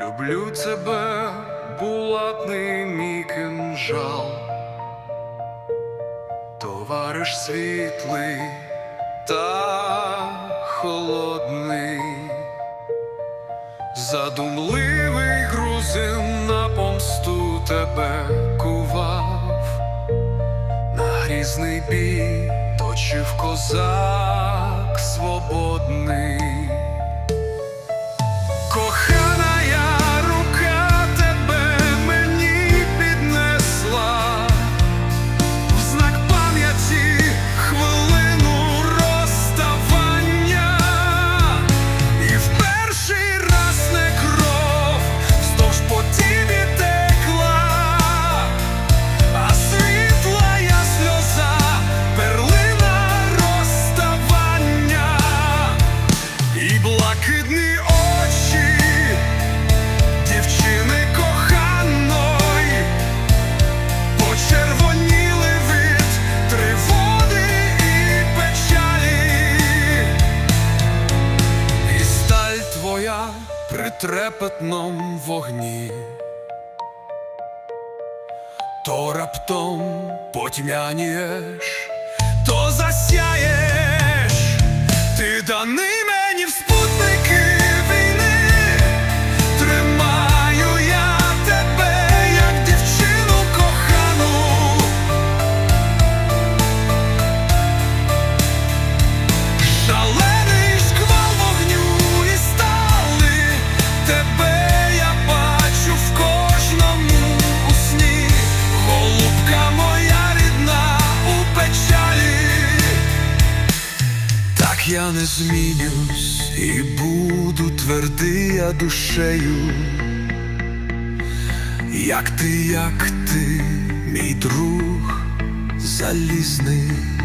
Люблю тебе, булатний мій кинжал, товариш світлий та холодний, задумливий грузин на помсту тебе кував, на грізний бій точив козак свободний. При трепетном вогні, то раптом потьмянієш, то засяєш, не змінюсь і буду твердия душею, як ти, як ти, мій друг залізний.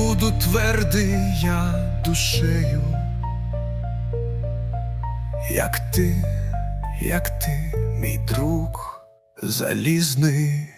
Буду твердий я душею, як ти, як ти, мій друг залізний.